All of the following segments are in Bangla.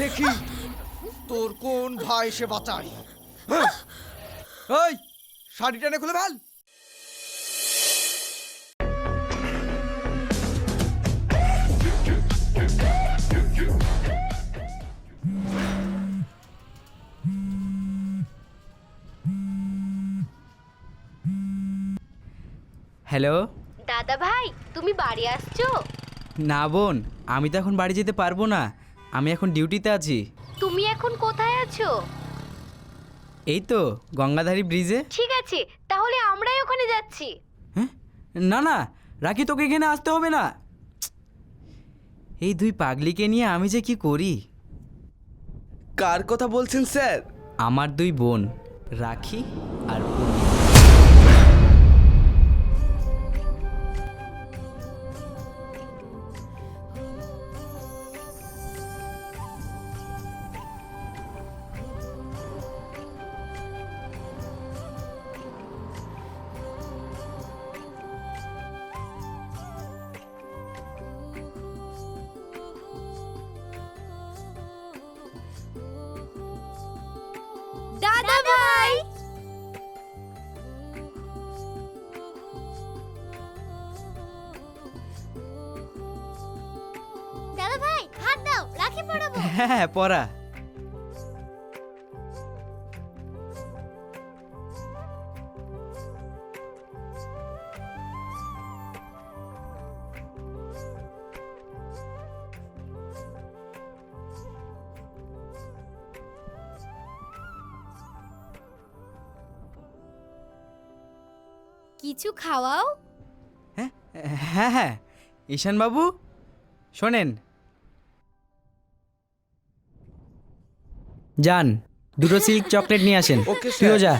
দেখি তোর কোন ভাই সে বাঁচায়। হ্যাঁ? এই শাড়ি টেনে খুলে ফেল। হ্যালো? দাদা ভাই তুমি বাড়ি আসছো? না বোন আমি তো এখন বাড়ি যেতে পারব না। আমি এখন ডিউটিতে আছি। তুমি এখন কোথায় আছো? এই তো গঙ্গাধারী ব্রিজে। ঠিক আছে তাহলে আমরাই ওখানে যাচ্ছি। হ্যাঁ? না না রাখি তোকে এখানে আসতে হবে না। এই দুই পাগলিকে নিয়ে আমি যে কি করি? কার কথা বলছেন স্যার? আমার দুই বোন রাখি আর কিছু খাওয়াও? হ্যাঁ হ্যাঁ হ্যাঁ। ঈশান বাবু শোনেন। যান দুটো সিল্ক চকলেট নিয়ে আসেন। ওকে, তুইও যা।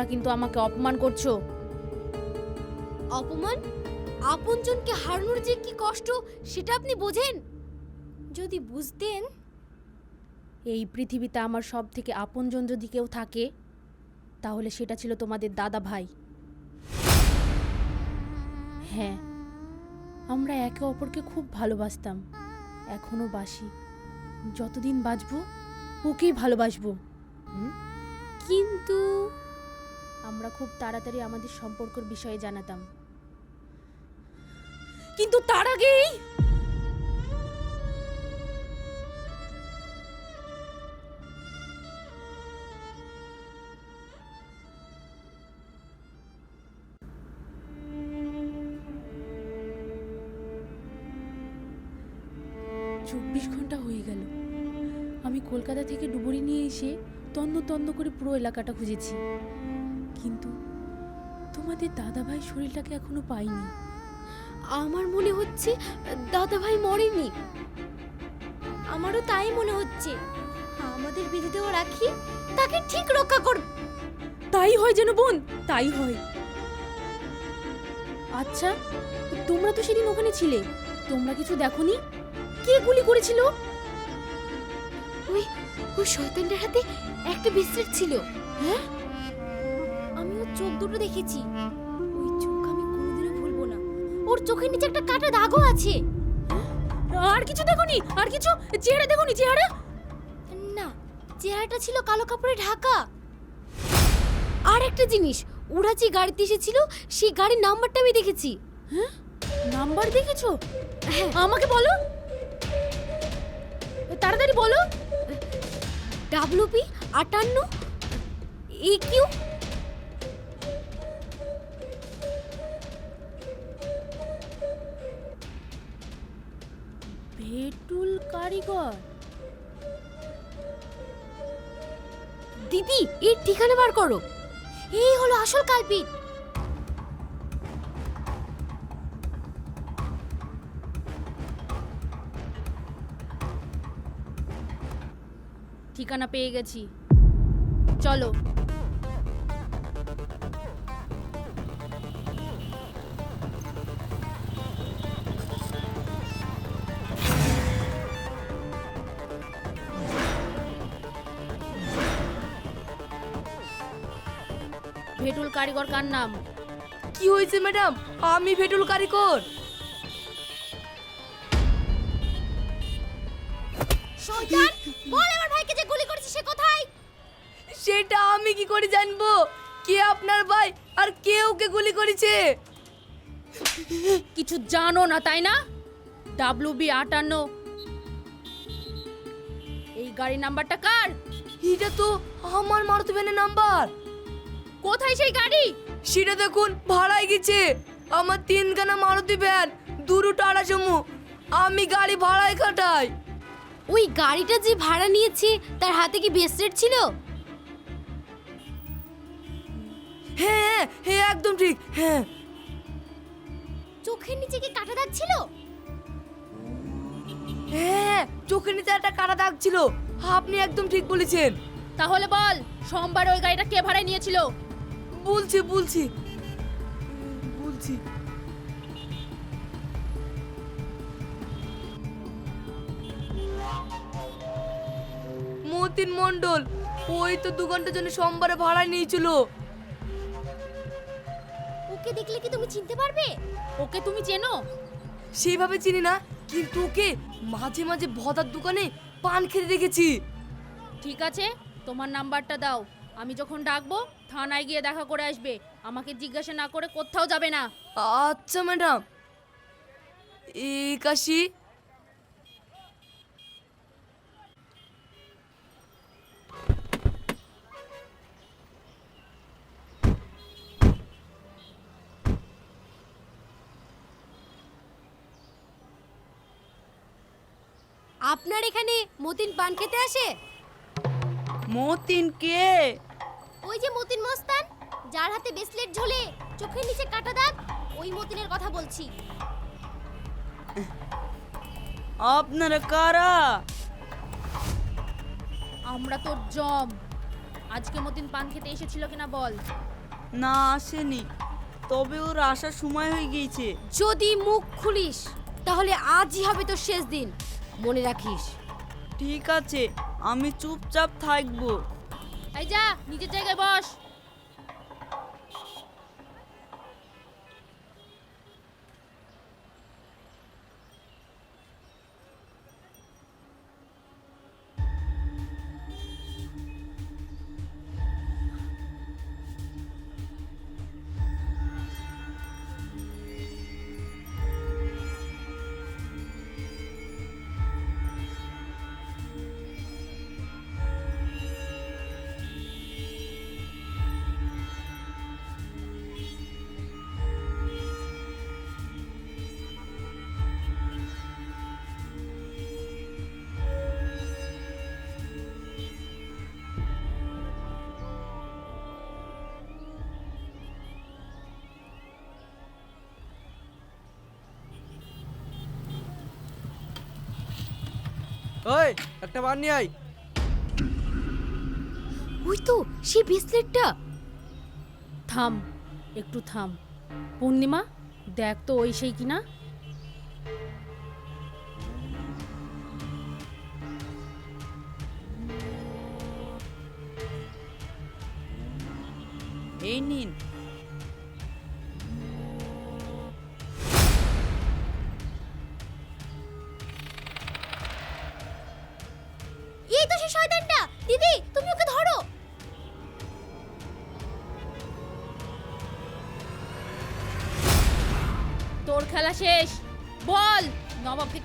তোমরা কিন্তু আমাকে অপমান করছ। অপমান? আপনজনকে হারানোর যে কি কষ্ট সেটা আপনি বোঝেন? যদি বুঝতেন এই পৃথিবীতে আমার সব থেকে আপনজন যদি কেউ থাকে তাহলে সেটা ছিল তোমাদের দাদা ভাই। হ্যাঁ আমরা একে অপরকে খুব ভালোবাসতাম এখনও বাসি। যতদিন বাঁচবো ওকেই ভালোবাসবো। কিন্তু আমরা খুব তাড়াতাড়ি আমাদের সম্পর্কের বিষয়ে জানাতাম। কিন্তু তার আগেই চব্বিশ ঘণ্টা হয়ে গেল। আমি কলকাতা থেকে ডুবুরি নিয়ে এসে তন্ন তন্ন করে পুরো এলাকাটা খুঁজেছি। কিন্তু তোমাদের দাদাভাই শরীরটাকে এখনও পাইনি। আমার মনে হচ্ছে দাদা ভাই মরেনি। আমারও তাই মনে হচ্ছে। আমাদের বেঁধে দেওয়া রাখি তাকে ঠিক রক্ষা করবে তাই হয় যেন বোন, তাই হয়। আচ্ছা তোমরা তো সেদিন ওখানে ছিলে। তোমরা কিছু দেখোনি? কে গুলি করেছিল? ওই ওই শয়তানটার হাতে একটা বিস্তার ছিল। হ্যাঁ? চোখ দুটো দেখেছি। ওই চোখ আমি কোনোদিনও ভুলবো না। ওর চোখের নিচে একটা কাটা দাগও আছে। আর কিছু দেখোনি? আর কিছু? চেহারা দেখোনি? চেহারা? না, চেহারাটা ছিল কালো কাপড়ে ঢাকা। আর একটা জিনিস, ওরা যে গাড়িতে এসেছিল, সেই গাড়ির নাম্বারটা আমি দেখেছি। নাম্বার দেখেছ? আমাকে বলো। তাড়াতাড়ি বলো। ডাব্লুপি আটান্ন এ কিউ ভেটুল কারিগর। দিদি এর ঠিকানা বার করো। এই হলো আসল কালপিট। ঠিকানা পেয়ে গেছি। চলো। ভেটুল কারিগর কার নাম? কি হয়েছে ম্যাডাম? আমি ভেটুল কারিগর। শয়তান বল আমার ভাইকে যে গুলি করেছে সে কোথায়? সেটা আমি কি করে জানব? কে আপনার ভাই আর কে ওকে গুলি করেছে? কিছু জানো না তাই না? ডাব্লিউ বি আটান্ন। এই গাড়ির নাম্বারটা কার? এটা তো আমার মারুতি ভ্যানের নাম্বার। কোথায় সেই গাড়ি? সেটা দেখুন ভাড়ায় গেছে। আমার তিনখানা মারুতি ভ্যান দুটো টাটা চমু। আমি গাড়ি ভাড়ায় কাটাই। ওই গাড়িটা যে ভাড়া নিয়েছে তার হাতে কি ব্রেসলেট ছিল? হ্যাঁ হ্যাঁ একদম ঠিক হ্যাঁ। চোখের নিচে কি কাটা দাগ ছিল? হ্যাঁ চোখের নিচে একটা কাটা দাগ ছিল। আপনি একদম ঠিক বলেছেন। তাহলে বল সোমবার ওই গাড়িটা কে ভাড়ায় নিয়েছিল? বলছি বলছি। বলছি। মতিন মন্ডল ওই তো দু ঘণ্টার জন্য সোমবারে ভাড়া নিয়েছিল। ওকে দেখলে কি তুমি চিনতে পারবে? ওকে তুমি চেনো? সেইভাবে চিনি না কিন্তু ওকে মাঝে মাঝে ভদার দোকানে পান খেতে দেখেছি। ঠিক আছে তোমার নাম্বারটা দাও। আমি যখন ডাকবো থানায় গিয়ে দেখা করে আসবে। আমাকে জিজ্ঞাসা না করে কোথাও যাবে না। আচ্ছা ম্যাডাম। কাশি? আপনার এখানে মতিন পান খেতে আসে? মতিন কে ওই যে মতিন মস্তান যার হাতে ব্রেসলেট ঝোলে চোখের নিচে কাটা দাগ ওই মতিনের কথা বলছি। আপনারা কারা? আমরা তোর জম। আজকে মতিন পান খেতে এসেছিল কিনা বল। না আসেনি। তবে ওর আসার সময় হয়ে গিয়েছে। যদি মুখ খুলিস তাহলে আজই হবে তোর শেষ দিন। মনে রাখিস। ঠিক আছে আমি চুপচাপ থাকব। যা নিজের জায়গায় বস। ওই একটা বার নিয়ে আয়। ওই তো সেই ব্রেসলেটটা থাম একটু থাম। পূর্ণিমা দেখ তো ওই সেই কিনা। এই নিন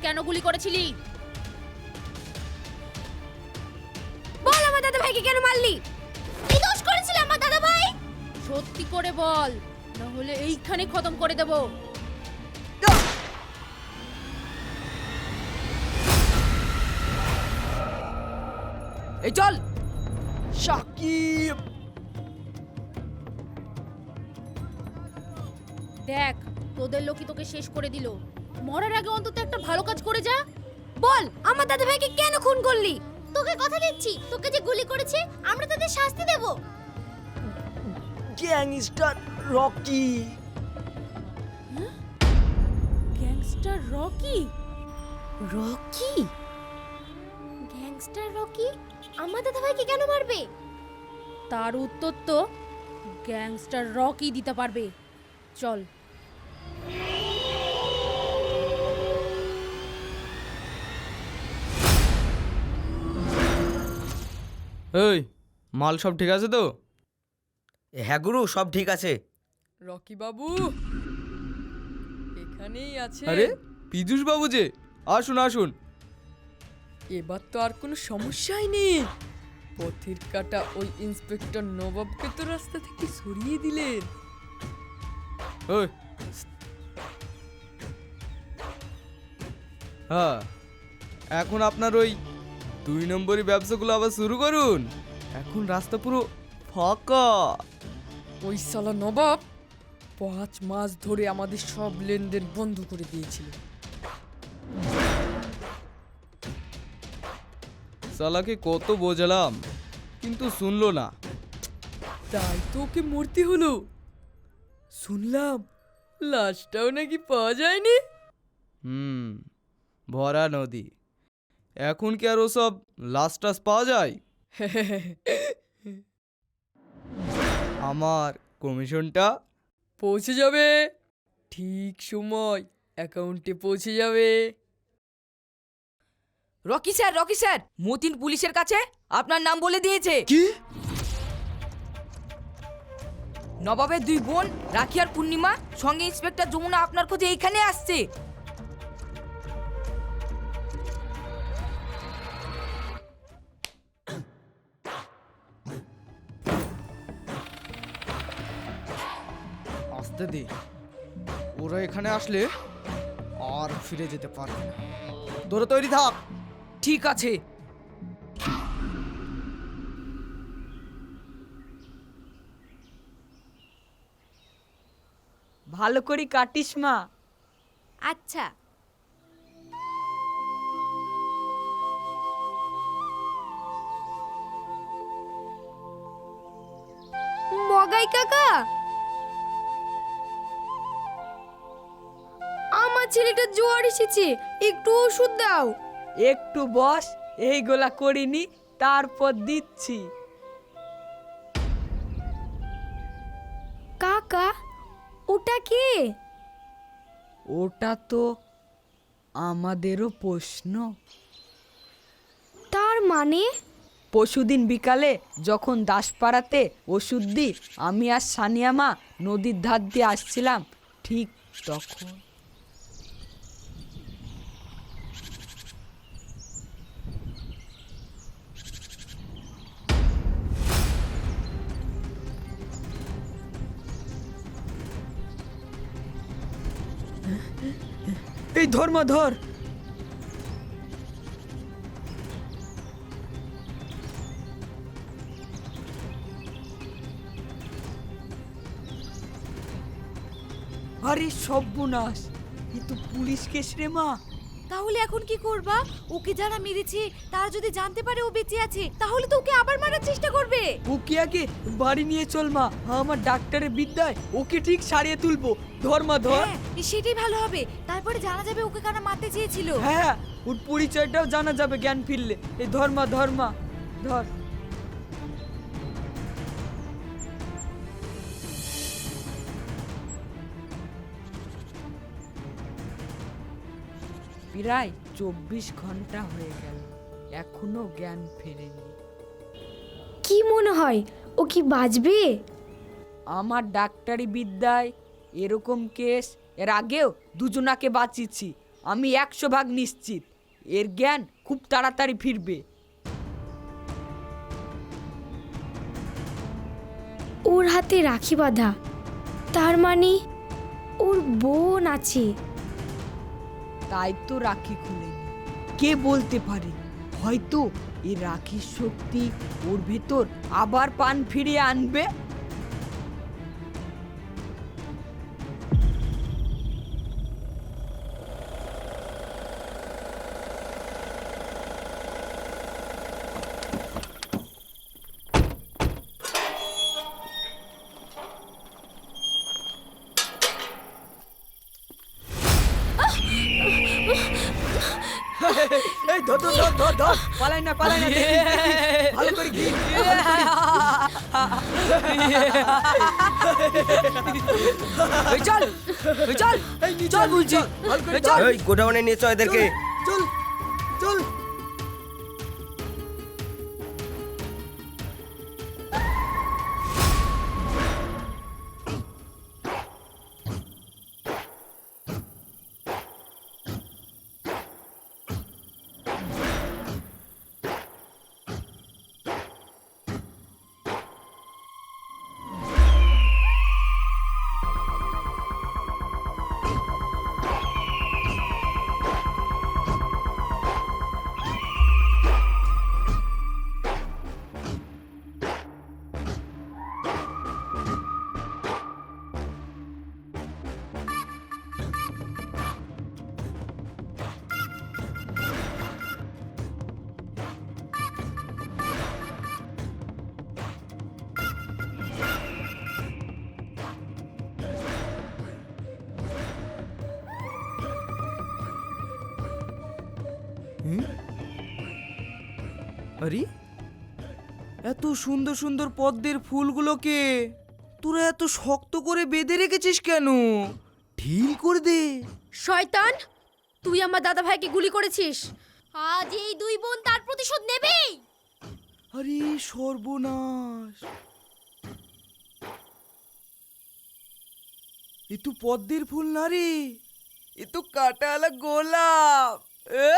কেন গুলি করেছিলি? বল আমার দাদা ভাইকে কেন মারলি? কি দোষ করেছিল আমার দাদা ভাই সত্যি করে বল না হলে এইখানে খতম করে দেব। এই চল। সাকিব। দেখ তোদের লোকই তোকে শেষ করে দিল। মরার আগে অন্তত একটা ভালো কাজ করে যা। বল আমার দাদা ভাইকে কেন খুন করলি? তোকে কথা দিচ্ছি তোকে যে গুলি করেছে আমরা তাদের শাস্তি দেব। Gangster Rocky. Gangster Rocky? Rocky? Gangster Rocky আমার দাদা ভাইকে কেন মারবে? তার উত্তর তো গ্যাংস্টার রকি দিতে পারবে। চল। এই মাল সব ঠিক আছে তো? হ্যাঁ গুরু সব ঠিক আছে। রকি বাবু এখানেই আছে। আরে পীযুষ বাবু যে আসুন আসুন। এবার তো আর কোনো সমস্যাই নেই। পথের কাটা ওই ইন্সপেক্টর নবাবকে তো রাস্তা থেকে সরিয়ে দিলেন। ওই। হ্যাঁ এখন আপনার ওই দুই নম্বরই ব্যবসাগুলো আবার শুরু করুন। এখন রাস্তা পুরো ফাঁকা। ওই সালা নবাব পাঁচ মাস ধরে আমাদের সব লেনদেন বন্ধ করে দিয়েছিল। সালাকে কত বোঝালাম কিন্তু শুনলো না। তাই তো ওকে মূর্তি হলো। শুনলাম লাশটাও নাকি পাওয়া যায়নি। হুম ভরা নদী। এখন কি আর ওসব লাস্ট টাস পাওয়া যায়? আমার কমিশনটা পৌঁছে যাবে। ঠিক সময় অ্যাকাউন্টে পৌঁছে যাবে। Rocky sir Rocky sir Matin পুলিশের কাছে আপনার নাম বলে দিয়েছে। কি? নবাবের দুই বোন রাখি আর পূর্ণিমা সঙ্গে ইন্সপেক্টর যমুনা আপনার খোঁজে এইখানে আসছে। আসতে দে ওরা এখানে আসলে আর ফিরে যেতে পারবে না। তোরা তৈরি থাক। ঠিক আছে। ভালো করে কাটিস মা। আচ্ছা। মগাই কাকা আমার ছেলেটা জ্বর এসেছে একটু ওষুধ দাও। একটু বস এইগুলা করিনি তারপর দিচ্ছি। কাকা ওটা কে? ওটা তো আমাদেরও প্রশ্ন। তার মানে? পরশুদিন বিকালে যখন দাসপাড়াতে ওষুধ দিই আমি আর সানিয়া মা নদীর ধার দিয়ে আসছিলাম ঠিক তখন এই ধর্ম ধর আরে সব্যনাশ এ তো পুলিশ কেস রে মা। তাহলে এখন কি করবা? ওকে যারা মেরেছে তারা যদি জানতে পারে ও বেঁচে আছে তাহলে তো ওকে আবার মারার চেষ্টা করবে। ওকে বাড়ি নিয়ে চল মা। আমার ডাক্তারের বিদ্যায় ওকে ঠিক সারিয়ে তুলবো। ধর মা ধর। হ্যাঁ সেটাই ভালো হবে। তারপরে জানা যাবে ওকে কারা মারতে চেয়েছিল। হ্যাঁ ওর পরিচয়টাও জানা যাবে জ্ঞান ফিরলে। এই ধর্মা ধর্মা ধর। প্রায় চব্বিশ ঘণ্টা হয়ে গেল। এখনও জ্ঞান ফেরেনি। কি মনে হয়? ও কি বাঁচবে? আমার ডাক্তারি বিদ্যায় এরকম কেস এর আগেও দুজনাকে বাঁচিয়েছি। আমি একশো ভাগ নিশ্চিত এর জ্ঞান খুব তাড়াতাড়ি ফিরবে। ওর হাতে রাখি বাঁধা তার মানে ওর বোন আছে। তাই তো রাখি খুলেনি কে বলতে পারে? হয়তো এই রাখির শক্তি ওর ভেতর আবার পান ফিরিয়ে আনবে? এই ধর ধর ধর ধর ধর। পালাই না পালাই না দেখি, দেখি। ভালো করে ঘি। এই চল এই চল চল বলছি এই চল এই গোডাউনে নিয়ে চল এদেরকে। চল চল। সুন্দর সুন্দর পদ্মের ফুলগুলোকে তোরা এত শক্ত করে বেঁধে রেখেছিস কেন? ঢিল করে দে। শয়তান তুই আমার দাদা ভাইকে গুলি করেছিস। আজ এই দুই বোন তার প্রতিশোধ নেবেই। আরে সর্বনাশ। এ তো পদ্মের ফুল না রে এ তো কাটালা গোলাপ। এ?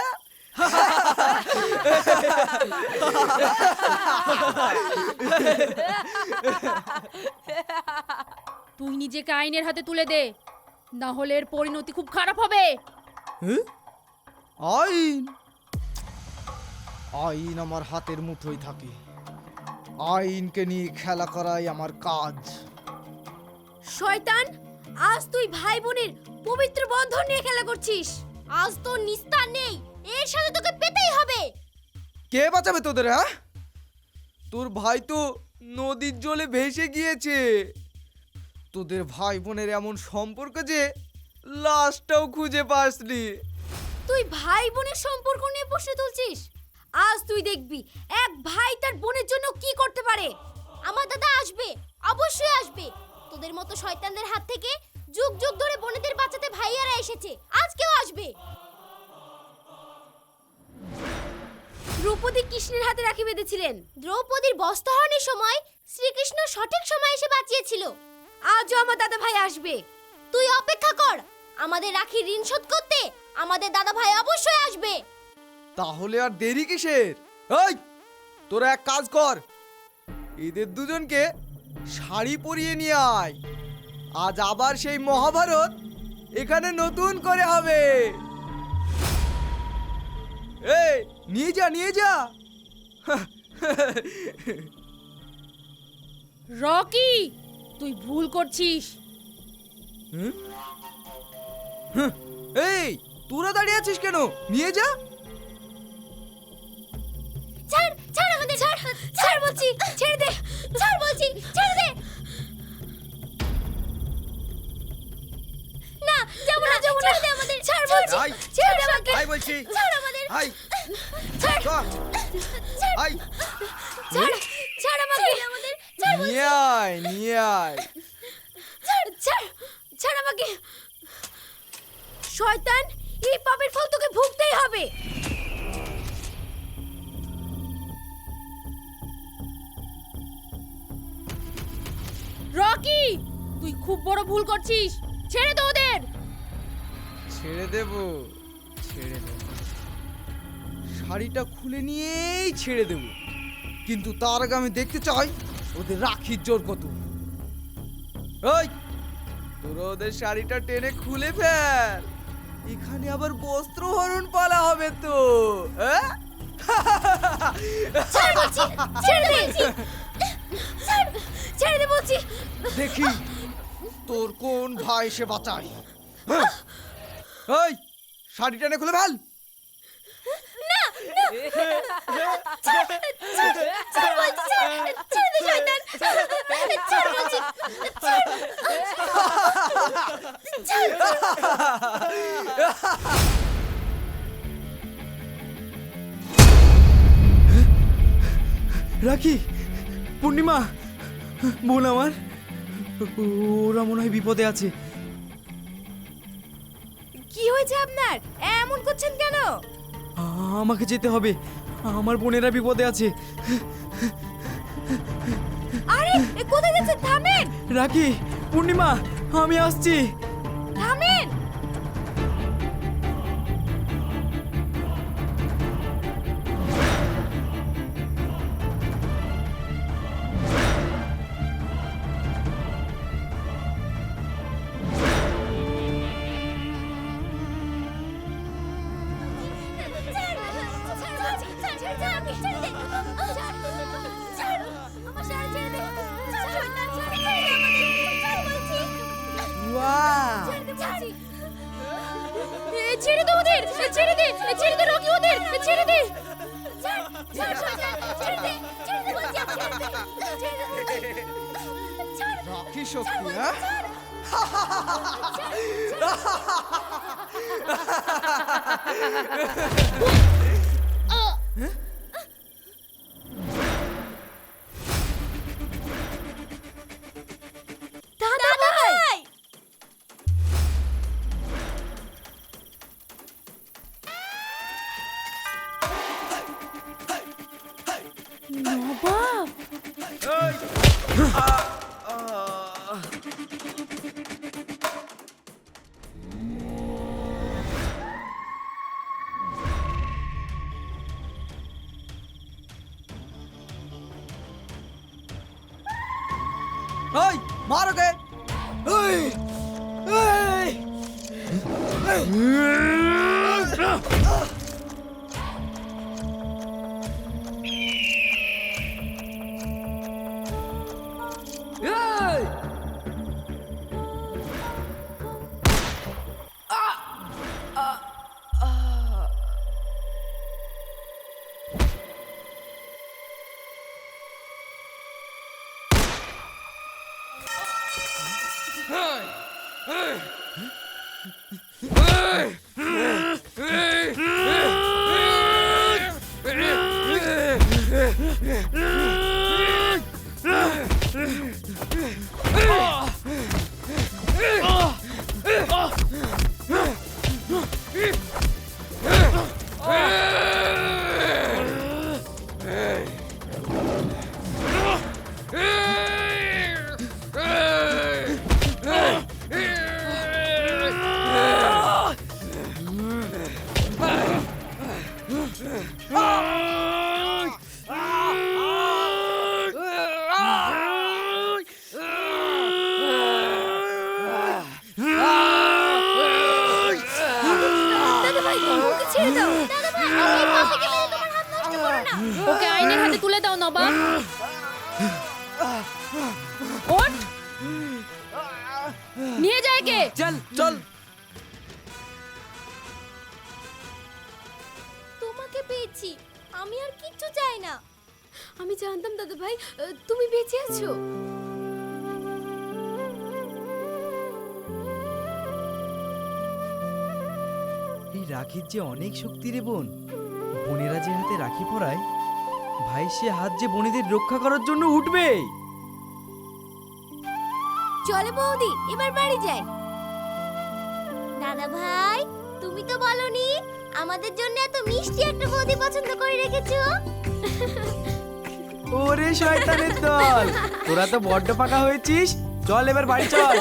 তুই নিজেকে আইনের হাতে তুলে দে। না হলে এর পরিণতি খুব খারাপ হবে? আইন? আইন আমার হাতের মুঠোয় থাকে। আইনকে নিয়ে খেলা করাই আমার কাজ। শয়তান আজ তুই ভাই বোনের পবিত্র বন্ধন নিয়ে খেলা করছিস। আজ তোর নিস্তার নেই। এর সাথে তোকে পেতেই হবে। কে বাঁচাবে তোদের হ্যাঁ? তোর ভাই তো নদীর জলে ভেসে গিয়েছে। তোদের ভাই বোনের এমন সম্পর্ক যে লাশটাও খুঁজে পাসনি। তুই ভাই বোনের সম্পর্ক নিয়ে প্রশ্ন তুলছিস? আজ তুই দেখবি এক ভাই তার বোনের জন্য কি করতে পারে। আমার দাদা আসবে অবশ্যই আসবে। তোদের মতো শয়তানদের হাত থেকে যুগ যুগ ধরে বোনেদের বাঁচাতে ভাইয়ারা এসেছে আজকেও আসবে। দ্রৌপদী কৃষ্ণের হাতে রাখি বেঁধেছিলেন। দ্রৌপদীর বস্ত্রহরণের সময় শ্রীকৃষ্ণ সঠিক সময় এসে বাঁচিয়েছিল। আজও আমার দাদা ভাই আসবে। তুই অপেক্ষা কর। আমাদের রাখি ঋণ শোধ করতে আমাদের দাদা ভাই অবশ্যই আসবে। তাহলে আর দেরি কিসের? এই, তোরা এক কাজ কর। এদের দুজনকে শাড়ি পরিয়ে নিয়ে আয়। আজ আবার সেই মহাভারত এখানে নতুন করে হবে। এই নিয়ে যা নিয়ে যা। রকি তুই ভুল করছিস। এই তোরা দাঁড়িয়ে আছিস কেন? নিয়ে যা। ছাড় ছাড় আমাদের ছাড় ছাড় বলছি ছেড়ে দে ছাড় বলছি ছেড়ে দে। না যাব না যাব না ছেড়ে দে আমাদের ছাড় বলছি। ছেড়ে আমাকে। আই বলছি। ছাড় আমাদের। হাই ছাড়। চ ছাড়। ছাড়। আমাকে। আমাদের ছাড় নিয়ে আয় নিয়ে আয়। ছাড় ছাড়। ছাড় আমাকে। শয়তান এই পাপের ফল তোকে ভুগতেই হবে। রকি তুই খুব বড় ভুল করছিস। ছেড়ে দে। ছেড়ে দেব ছেড়ে দেব। শাড়িটা খুলে নিয়েই ছেড়ে দেব। কিন্তু তার আগে আমি দেখতে চাই ওদের রাখির জোর কত। ওই তোরা ওদের শাড়িটা টেনে খুলে ফেল। এখানে আবার বস্ত্র হরণ পালা হবে তো হ্যাঁ? দেখি তোর কোন ভাই সে বাঁচায়? এই শাড়ি টেনে খুলে ফেল। রাখি পূর্ণিমা বোন আমার। ওরা মনে হয় বিপদে আছে। কি হয়েছে আপনার? এমন করছেন কেন? আমাকে যেতে হবে। আমার বোনেরা বিপদে আছে। আরে এ কোথায় যাচ্ছেন থামেন। রাখি পূর্ণিমা আমি আসছি। থামেন। ハハハハハハ Yeah. পেয়েছি আমি আর কিচ্ছু চাই না। আমি জানতাম দাদা ভাই তুমি বেঁচে আছো। এই রাখির যে অনেক শক্তি রে বোন। বোনেরা যে হাতে রাখি পরায় ভাই সে হাত যে বোনেদের রক্ষা করার জন্য উঠবে। চলে বৌদি এবার বাড়ি যাই। দাদা ভাই তুমি তো বলনি আমাদের জন্য এত মিষ্টি একটা বৌদি পছন্দ করে রেখেছো? ওরে শয়তানের দল। তোরা তো বড্ড পাকা হয়েছিস। চল এবার বাড়ি চল।